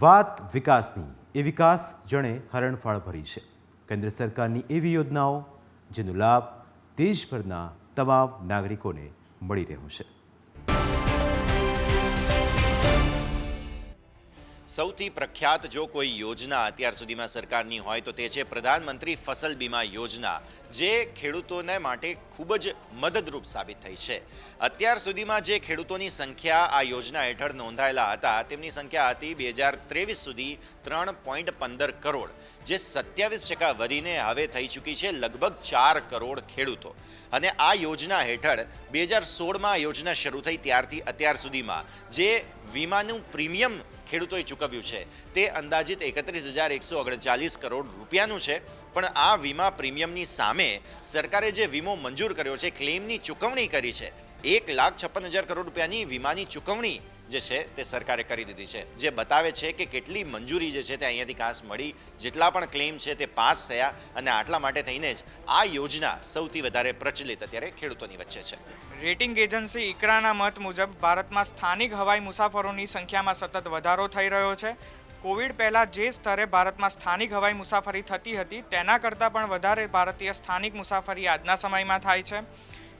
વાત વિકાસની. એ વિકાસ જણે હરણફાળ ભરી છે. કેન્દ્ર સરકારની એવી યોજનાઓ, જેનો લાભ દેશભરના તમામ નાગરિકોને મળી રહ્યો છે. સૌથી પ્રખ્યાત જો કોઈ યોજના અત્યાર સુધીમાં સરકારની હોય તો તે છે પ્રધાનમંત્રી ફસલ બીમા યોજના, જે ખેડૂતોને માટે ખૂબ જ મદદરૂપ સાબિત થઈ છે. અત્યાર સુધીમાં જે ખેડૂતોની સંખ્યા આ યોજના હેઠળ નોંધાયેલા હતા, તેમની સંખ્યા હતી બે હજાર ત્રેવીસ સુધી ત્રણ પોઈન્ટ પંદર કરોડ, જે સત્યાવીસ ટકા વધીને હવે થઈ ચૂકી છે લગભગ ચાર કરોડ ખેડૂતો. અને આ યોજના હેઠળ બે હજાર સોળમાં યોજના શરૂ થઈ ત્યારથી અત્યાર સુધીમાં, જે વીમાનું પ્રીમિયમ ખેડૂતોએ ચૂકવ્યું છે. તે અંદાજિત એકત્રીસ હજાર એકસો ઓગણચાલીસ કરોડ રૂપિયાનું છે. પણ આ વીમા પ્રીમિયમની સામે સરકારે જે વીમો મંજૂર કર્યો છે, ક્લેમની ચૂકવણી કરી છે. એક લાખ છપ્પન હજાર કરોડ રૂપિયાની વીમાની ચૂકવણી જે છે તે સરકારે કરી દીધી છે. જે બતાવે છે કે કેટલી મંજૂરી જે છે તે અહીંયાથી કાસ મળી. જેટલા પણ ક્લેમ છે તે પાસ થયા અને આટલા માટે થઈને જ આ યોજના સૌથી વધારે પ્રચલિત અત્યારે ખેડૂતોની વચ્ચે છે. રેટિંગ એજન્સી ઇકરાના મત મુજબ ભારતમાં સ્થાનિક હવાઈ મુસાફરોની સંખ્યામાં સતત વધારો થઈ રહ્યો છે. કોવિડ પહેલાં જે સ્તરે ભારતમાં સ્થાનિક હવાઈ મુસાફરી થતી હતી તેના કરતાં પણ વધારે ભારતીય સ્થાનિક મુસાફરી આજના સમયમાં થાય છે.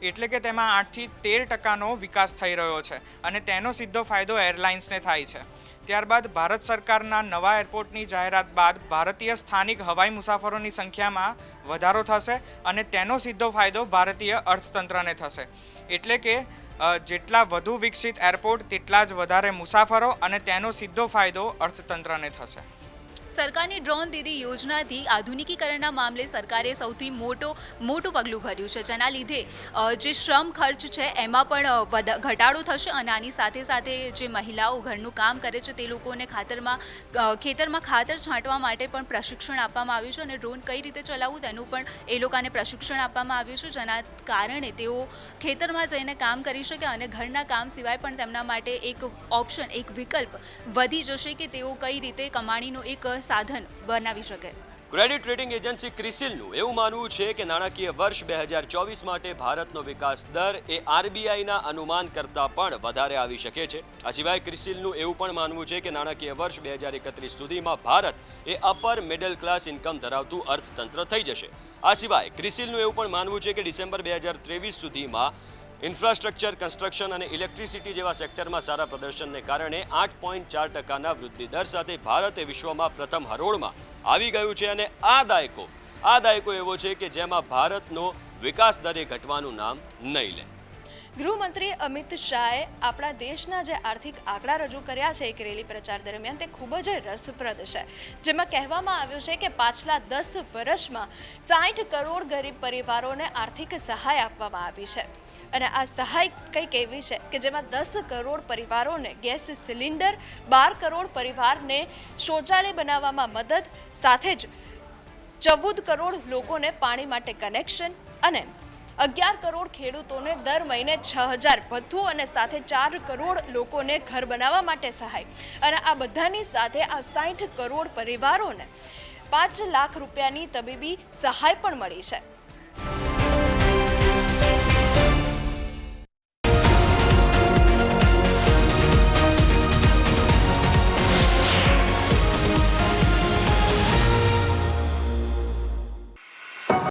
એટલે કે તેમાં આઠથી તેર ટકાનો વિકાસ થઈ રહ્યો છે અને તેનો સીધો ફાયદો એરલાઇન્સને થાય છે. ત્યારબાદ ભારત સરકારના નવા એરપોર્ટની જાહેરાત બાદ ભારતીય સ્થાનિક હવાઈ મુસાફરોની સંખ્યામાં વધારો થશે અને તેનો સીધો ફાયદો ભારતીય અર્થતંત્રને થશે. એટલે કે જેટલા વધુ વિકસિત એરપોર્ટ, તેટલા જ વધારે મુસાફરો અને તેનો સીધો ફાયદો અર્થતંત્રને થશે. સરકારની ડ્રોન દીદી યોજનાથી આધુનિકીકરણના મામલે સરકારે સૌથી મોટો મોટું પગલું ભર્યું છે. જેના લીધે જે શ્રમ ખર્ચ છે, એમાં પણ ઘટાડો થશે અને આની સાથે સાથે જે મહિલાઓ ઘરનું કામ કરે છે, તે લોકોને ખાતરમાં ખેતરમાં ખાતર છાંટવા માટે પણ પ્રશિક્ષણ આપવામાં આવ્યું છે અને ડ્રોન કઈ રીતે ચલાવવું તેનું પણ એ લોકોને પ્રશિક્ષણ આપવામાં આવ્યું છે. જેના કારણે તેઓ ખેતરમાં જઈને કામ કરી શકે અને ઘરના કામ સિવાય પણ તેમના માટે એક ઓપ્શન, એક વિકલ્પ વધી જશે કે તેઓ કઈ રીતે કમાણીનું એક સાધન બનાવી શકે. ક્રેડિટ રેટિંગ એજન્સી ક્રિસિલનું એવું માનવું છે કે નાણાકીય વર્ષ બે હજાર ચોવીસ માટે ભારતનો વિકાસ દર એ આરબીઆઈના અનુમાન કરતાં પણ વધારે આવી શકે છે. આ સિવાય ક્રિસિલનું એવું પણ માનવું છે કે નાણાકીય વર્ષ બે હજાર એકત્રીસ સુધીમાં ભારત એ અપર મિડલ ક્લાસ ઇન્કમ ધરાવતું અર્થતંત્ર થઈ જશે. આ સિવાય ક્રિસિલનું એવું પણ માનવું છે કે ડિસેમ્બર બે હજાર ત્રેવીસ સુધીમાં ઇન્ફ્રાસ્ટ્રક્ચર, કન્સ્ટ્રક્શન અને ઇલેક્ટ્રિસિટી જેવા સેક્ટરમાં સારા પ્રદર્શનને કારણે આઠ પોઈન્ટ ચાર ટકાના વૃદ્ધિ દર સાથે ભારતે વિશ્વમાં પ્રથમ હરોળમાં આવી ગયું છે અને આ દાયકો આ દાયકો એવો છે કે જેમાં ભારતનો વિકાસ દરે ઘટવાનું નામ નહીં લે. ગૃહમંત્રી અમિત શાહે આપણા દેશના જે આર્થિક આંકડા રજૂ કર્યા છે, એક રેલી પ્રચાર દરમિયાન, તે ખૂબ જ રસપ્રદ છે. જેમાં કહેવામાં આવ્યું છે કે પાછલા દસ વર્ષમાં સાઠ કરોડ ગરીબ પરિવારોને આર્થિક સહાય આપવામાં આવી છે. અને આ સહાય કંઈક એવી છે કે જેમાં દસ કરોડ પરિવારોને ગેસ સિલિન્ડર, બાર કરોડ પરિવારને શૌચાલય બનાવવામાં મદદ, સાથે જ ચૌદ કરોડ લોકોને પાણી માટે કનેક્શન અને અગિયાર કરોડ ખેડૂતોને દર મહિને છ હજાર ભથ્થું અને સાથે ચાર કરોડ લોકોને ઘર બનાવવા માટે સહાય. અને આ બધાની સાથે આ સાઠ કરોડ પરિવારોને પાંચ લાખ રૂપિયાની તબીબી સહાય પણ મળી છે.